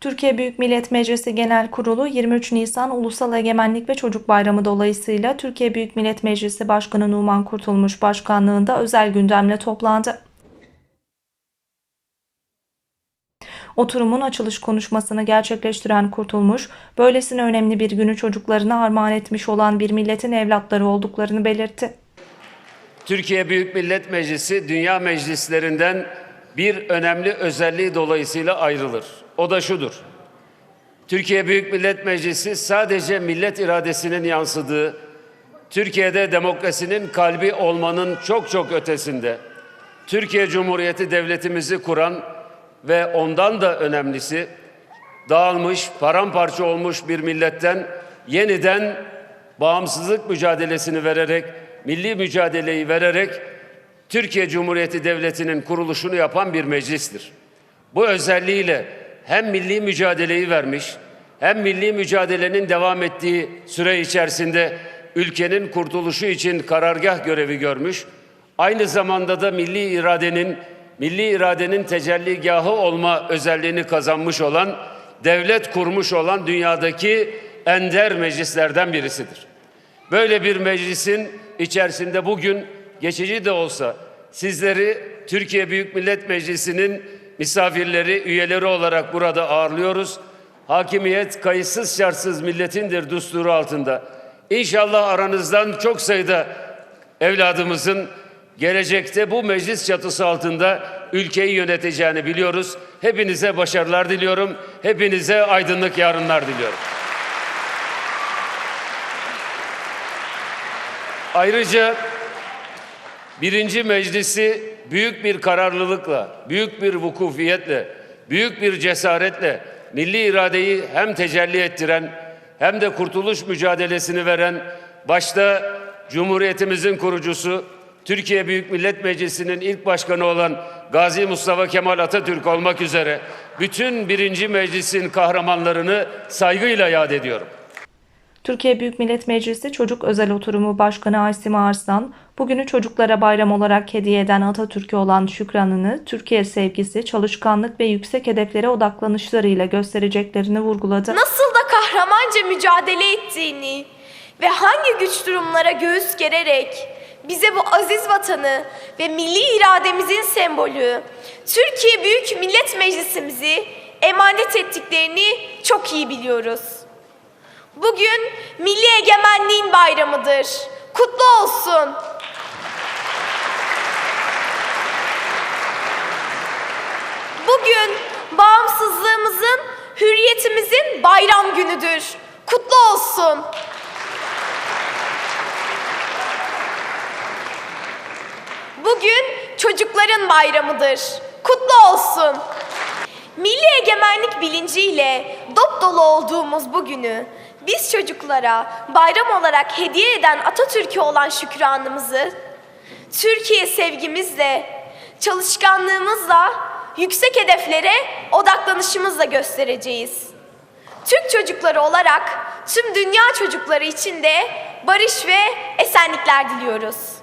Türkiye Büyük Millet Meclisi Genel Kurulu 23 Nisan Ulusal Egemenlik ve Çocuk Bayramı dolayısıyla Türkiye Büyük Millet Meclisi Başkanı Numan Kurtulmuş başkanlığında özel gündemle toplandı. Oturumun açılış konuşmasını gerçekleştiren Kurtulmuş, böylesine önemli bir günü çocuklarına armağan etmiş olan bir milletin evlatları olduklarını belirtti. Türkiye Büyük Millet Meclisi dünya meclislerinden bir önemli özelliği dolayısıyla ayrılır. O da şudur. Türkiye Büyük Millet Meclisi sadece millet iradesinin yansıdığı, Türkiye'de demokrasinin kalbi olmanın çok çok ötesinde, Türkiye Cumhuriyeti devletimizi kuran ve ondan da önemlisi dağılmış, paramparça olmuş bir milletten yeniden bağımsızlık mücadelesini vererek, milli mücadeleyi vererek Türkiye Cumhuriyeti Devleti'nin kuruluşunu yapan bir meclistir. Bu özelliğiyle hem milli mücadeleyi vermiş, hem milli mücadelenin devam ettiği süre içerisinde ülkenin kurtuluşu için karargah görevi görmüş, aynı zamanda da milli iradenin milli iradenin tecelligahı olma özelliğini kazanmış olan, devlet kurmuş olan dünyadaki ender meclislerden birisidir. Böyle bir meclisin içerisinde bugün geçici de olsa sizleri Türkiye Büyük Millet Meclisi'nin misafirleri, üyeleri olarak burada ağırlıyoruz. Hakimiyet kayıtsız şartsız milletindir dusturu altında. İnşallah aranızdan çok sayıda evladımızın gelecekte bu meclis çatısı altında ülkeyi yöneteceğini biliyoruz. Hepinize başarılar diliyorum. Hepinize aydınlık yarınlar diliyorum. Ayrıca birinci meclisi büyük bir kararlılıkla, büyük bir vukufiyetle, büyük bir cesaretle milli iradeyi hem tecelli ettiren hem de kurtuluş mücadelesini veren başta Cumhuriyetimizin kurucusu Türkiye Büyük Millet Meclisi'nin ilk başkanı olan Gazi Mustafa Kemal Atatürk olmak üzere bütün birinci meclisin kahramanlarını saygıyla yad ediyorum. Türkiye Büyük Millet Meclisi Çocuk Özel Oturumu Başkanı Aysime Arslan, bugünü çocuklara bayram olarak hediye eden Atatürk'e olan şükranını, Türkiye sevgisi, çalışkanlık ve yüksek hedeflere odaklanışlarıyla göstereceklerini vurguladı. nasıl da kahramanca mücadele ettiğini ve hangi güç durumlara göğüs gererek bize bu aziz vatanı ve milli irademizin sembolü Türkiye Büyük Millet Meclisimizi emanet ettiklerini çok iyi biliyoruz. Bugün Milli Egemenliğin Bayramıdır. Kutlu olsun. Bugün bağımsızlığımızın, hürriyetimizin bayram günüdür. Kutlu olsun. Bugün çocukların bayramıdır. Kutlu olsun. Milli egemenlik bilinciyle dop dolu olduğumuz bu günü biz çocuklara bayram olarak hediye eden Atatürk'e olan şükranımızı Türkiye sevgimizle, çalışkanlığımızla, yüksek hedeflere odaklanışımızla göstereceğiz. Türk çocukları olarak tüm dünya çocukları için de barış ve esenlikler diliyoruz.